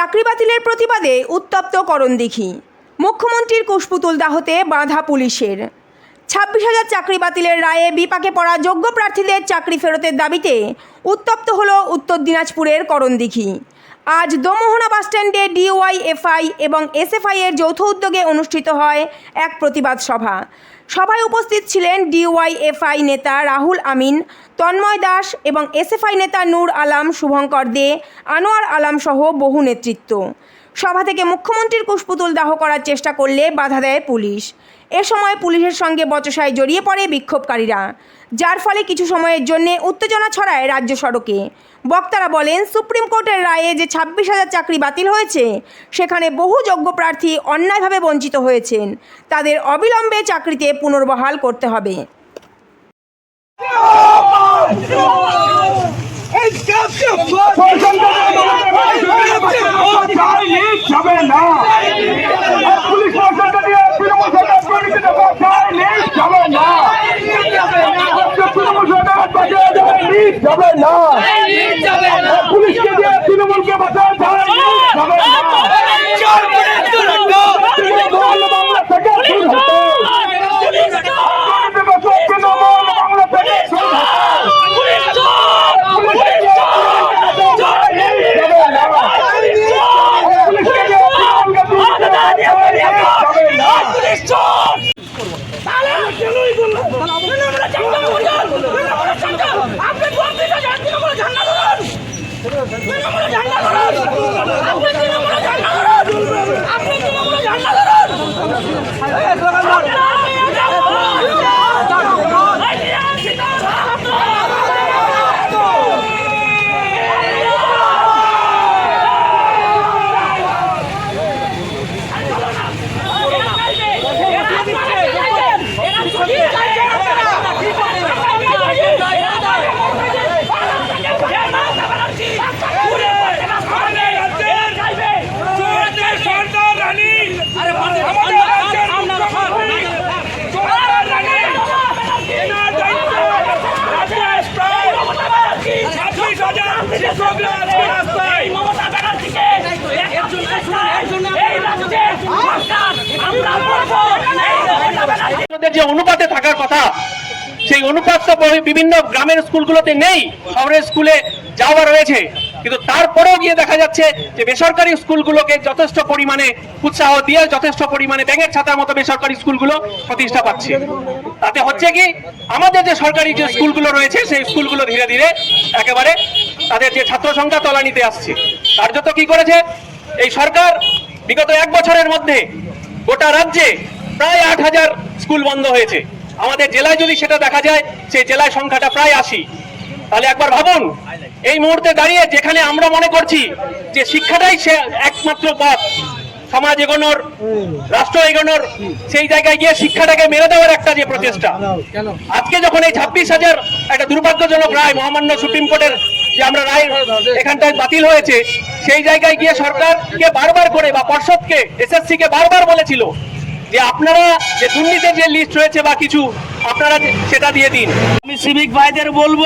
চাকরি বাতিলের প্রতিবাদে উত্তপ্ত করণ করণদিঘি মুখ্যমন্ত্রীর কুশপুতুল দাহতে বাঁধা পুলিশের। ছাব্বিশ হাজার চাকরি বাতিলের রায়ে বিপাকে পড়া যোগ্য প্রার্থীদের চাকরি ফেরতের দাবিতে উত্তপ্ত হল উত্তর দিনাজপুরের করণদিঘি আজ দোমোহনা বাসস্ট্যান্ডে ডিওয়াইএফআই এবং এসএফআই এর যৌথ উদ্যোগে অনুষ্ঠিত হয় এক প্রতিবাদ সভা। সভায় উপস্থিত ছিলেন ডিওয়াইএফআই নেতা রাহুল আমিন, তন্ময় দাস এবং এসএফআই নেতা নূর আলাম, শুভঙ্কর দে, আনোয়ার আলাম সহ বহু নেতৃত্ব। সভা থেকে মুখ্যমন্ত্রীর কুশপুতুল দাহ করার চেষ্টা করলে বাধা দেয় পুলিশ। এ সময় পুলিশের সঙ্গে বচসায় জড়িয়ে পড়ে বিক্ষোভকারীরা। যার ফলে কিছু সময়ের জন্য উত্তেজনা ছড়ায় রাজ্য সড়কে। বক্তারা বলেন, সুপ্রিম কোর্টের রায়ে যে ছাব্বিশ হাজার চাকরি বাতিল হয়েছে, সেখানে বহু যোগ্য প্রার্থী অন্যায়ভাবে বঞ্চিত হয়েছেন। তাদের অবিলম্বে চাকরিতে পুনর্বহাল করতে হবে যাবে না পুলিশ প্রশাসনকে দিয়ে তৃণমূল সরকার দুর্নীতি দেবো যাবে না তৃণমূল সরকার বাঁচিয়ে দেবে লিড যাবে না ছাত্রদের যে অনুপাতে থাকার কথা, সেই অনুপাতটা বি- বিভিন্ন গ্রামের স্কুলগুলোতে নেই, শহরের স্কুলে যাওয়া রয়েছে। কিন্তু তারপরেও গিয়ে দেখা যাচ্ছে যে বেসরকারি স্কুলগুলোকে যথেষ্ট পরিমাণে উৎসাহ দিয়ে যথেষ্ট পরিমাণে ব্যাঙের ছাতার মতো বেসরকারি স্কুলগুলো প্রতিষ্ঠা পাচ্ছে। তাতে হচ্ছে কি, আমাদের যে সরকারি যে স্কুলগুলো রয়েছে, সেই স্কুলগুলো ধীরে ধীরে একেবারে তাদের যে ছাত্র সংখ্যা তলানিতে আসছে। কার্যত কি করেছে, এই সরকার বিগত এক বছরের মধ্যে গোটা রাজ্যে প্রায় আট হাজার স্কুল বন্ধ হয়েছে। আমাদের জেলায় যদি সেটা দেখা যায়, সেই জেলায় সংখ্যাটা প্রায় আশি। তাহলে একবার ভাবুন, এই মুহূর্তে দাঁড়িয়ে যেখানে আমরা মনে করছি যে শিক্ষাটাই সে একমাত্র পথ, সমাজ এগোনোর, রাষ্ট্র এগোনোর, সেই জায়গায় গিয়ে শিক্ষাটাকে মেরে দেওয়ার একটা যে প্রচেষ্টা। আজকে যখন এই ছাব্বিশ হাজার একটা দুর্ভাগ্যজনক রায় মহামান্য সুপ্রিম কোর্টের যে আমরা রায় এখানটায় বাতিল হয়েছে, সেই জায়গায় গিয়ে সরকারকে বারবার করে বা পর্ষদকে এসএসসি কে বারবার বলেছিল যে আপনারা যে দুর্নীতির যে লিস্ট রয়েছে বা কিছু, আপনারা সেটা দিয়ে দিন। আমি সিভিক ভাইদের বলব,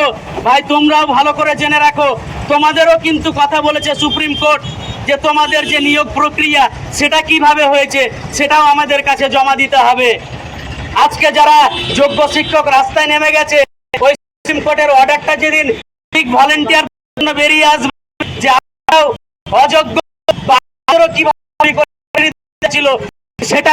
ভাই তোমরাও ভালো করে জেনে রাখো, তোমাদেরও কিন্তু কথা বলেছে সুপ্রিম কোর্ট যে তোমাদের যে নিয়োগ প্রক্রিয়া, সেটা কীভাবে হয়েছে, সেটাও আমাদের কাছে জমা দিতে হবে। আজকে যারা যোগ্য শিক্ষক রাস্তায় নেমে গেছে, ওই সুপ্রিম কোর্টের অর্ডারটা যেদিন ঠিক ভলেন্টিয়ার জন্য বেরিয়ে আসবে, যে অযোগ্য ছিল, সেটা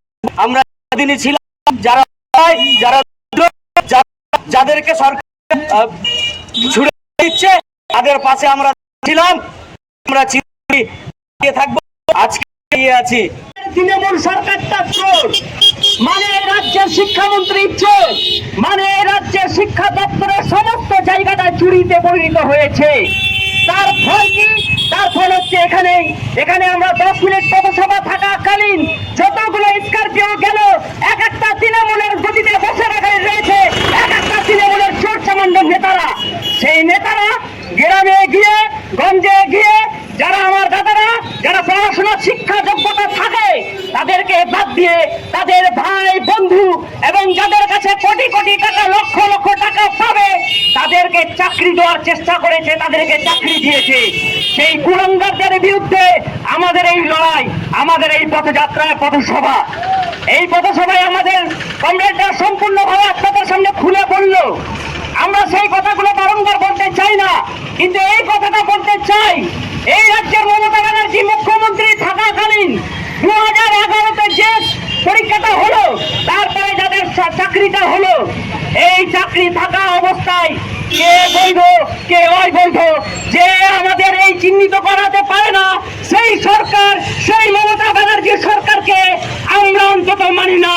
আমরা দিনই ছিলাম, যারা যারা যাদেরকে সরকার ছুড়ে দিচ্ছে, তাদের পাশে আমরা ছিলাম। আমরা থাকব। আজকে আছি। তৃণমূল সরকারটা চোর। মানে রাজ্যের শিক্ষামন্ত্রী চোর। মানে রাজ্যের শিক্ষা দপ্তরের সমস্ত জায়গাটা চুরিতে পরিণত হয়েছে। তার ফল কি? তার ফল হচ্ছে এখানে এখানে আমরা দশ মিনিট পথসভা থাকাকালীন যতগুলো স্করপিও গেল, এক একটা তৃণমূলের গতিতে বসে রাখা রয়েছে। এক একটা তৃণমূলের চোর চামণ্ডের নেতারা। সেই নেতারা গ্রামে গিয়ে, গঞ্জে গিয়ে, যারা আমার দাদারা, যারা পড়াশোনা শিক্ষা যোগ্যতা থাকে, তাদেরকে বাদ দিয়ে তাদের ভাই, বন্ধু এবং যাদের কাছে কোটি কোটি টাকা, লক্ষ লক্ষ টাকা পাবে চাকরি দেওয়ার চেষ্টা করেছে, তাদেরকে চাকরি দিয়েছে। সেই কুলঙ্গারদের বিরুদ্ধে আমাদের এই লড়াই, আমাদের এই পথযাত্রায় পথসভা। এই পথসভায় আমাদের কমরেডরা সম্পূর্ণভাবে আপনাদের সামনে খুলে বলল, আমরা সেই কথাগুলো বারংবার বলতে চাই না, কিন্তু এই কথাটা বলতে চাই, এই রাজ্যের মমতা ব্যানার্জি মুখ্যমন্ত্রী থাকাকালীন দু হাজার এগারোতে যে পরীক্ষাটা হলো, তারপরে যাদের চাকরিটা হলো, এই চাকরি থাকা অবস্থায় কে কে যে আমাদের এই চিহ্নিত করাতে পারে না, সেই সরকার, সেই মমতা সরকারকে আমরা অন্তত মানি না,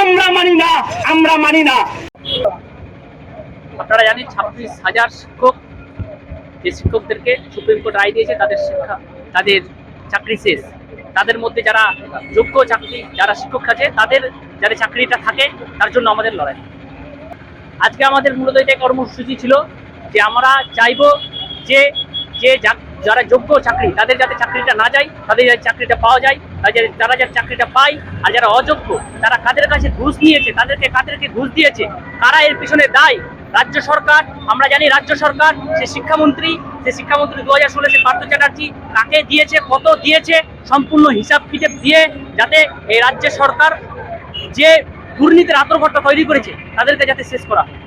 আমরা মানি না, আমরা মানি না। আপনারা জানেন ছাব্বিশ হাজার শিক্ষক, যে শিক্ষকদেরকে সুপ্রিম কোর্ট রায় দিয়েছে, তাদের শিক্ষা, তাদের চাকরি শেষ। তাদের মধ্যে যারা যোগ্য চাকরি, যারা শিক্ষক আছে, তাদের যারা চাকরিটা থাকে, তার জন্য আমাদের লড়াই। আজকে আমাদের মূলত এটা কর্মসূচি ছিল যে আমরা চাইব যে যে যারা যোগ্য চাকরি, তাদের যাতে চাকরিটা না যায়, তাদের যাতে চাকরিটা পাওয়া যায় যারা যারা চাকরিটা পায়, আর যারা অযোগ্য, তারা কাদের কাছে ঘুষ নিয়েছে তাদেরকে কাদেরকে ঘুষ দিয়েছে, কারা এর পিছনে দায়? রাজ্য সরকার, আমরা জানি রাজ্য সরকার, সে শিক্ষামন্ত্রী সে শিক্ষামন্ত্রী দু হাজার ষোলো সে পার্থ চ্যাটার্জি কাকে দিয়েছে, কত দিয়েছে, সম্পূর্ণ হিসাব কিতাব দিয়ে যাতে এই রাজ্য সরকার যে দুর্নীতির আত্মঘট্টা তৈরি করেছে তাদেরকে যাতে শেষ করা হয়।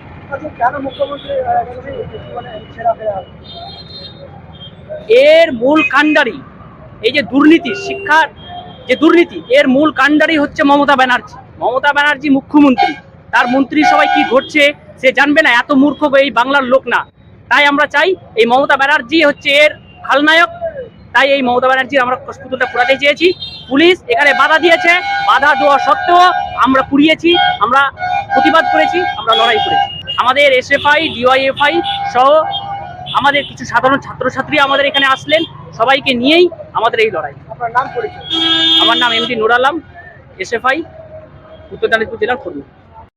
এর মূল কাণ্ডারি এই যে দুর্নীতি শিক্ষার যে দুর্নীতি এর মূল কাণ্ডারি হচ্ছে মমতা ব্যানার্জি। মমতা ব্যানার্জি মুখ্যমন্ত্রী তার মন্ত্রী সবাই কি ঘটছে সে জানবে না এত মূর্খ এই বাংলার লোক না। তাই আমরা চাই এই মমতা ব্যানার্জি হচ্ছে এর খালনায়ক তাই এই মমতা ব্যানার্জির আমরা পুতুলটা পুরাতে চেয়েছি। পুলিশ এখানে বাধা দিয়েছে বাধা দেওয়া সত্ত্বেও আমরা পুড়িয়েছি আমরা প্রতিবাদ করেছি আমরা লড়াই করেছি। আমাদের এসএফআই ডিওয়াইএফআই সহ আমাদের কিছু সাধারণ ছাত্রছাত্রী আমাদের এখানে আসলেন সবাইকে নিয়েই আমাদের এই লড়াই। আমার নাম M MD Nur Alam SFI Uttar Dinajpur জেলার কর্মী।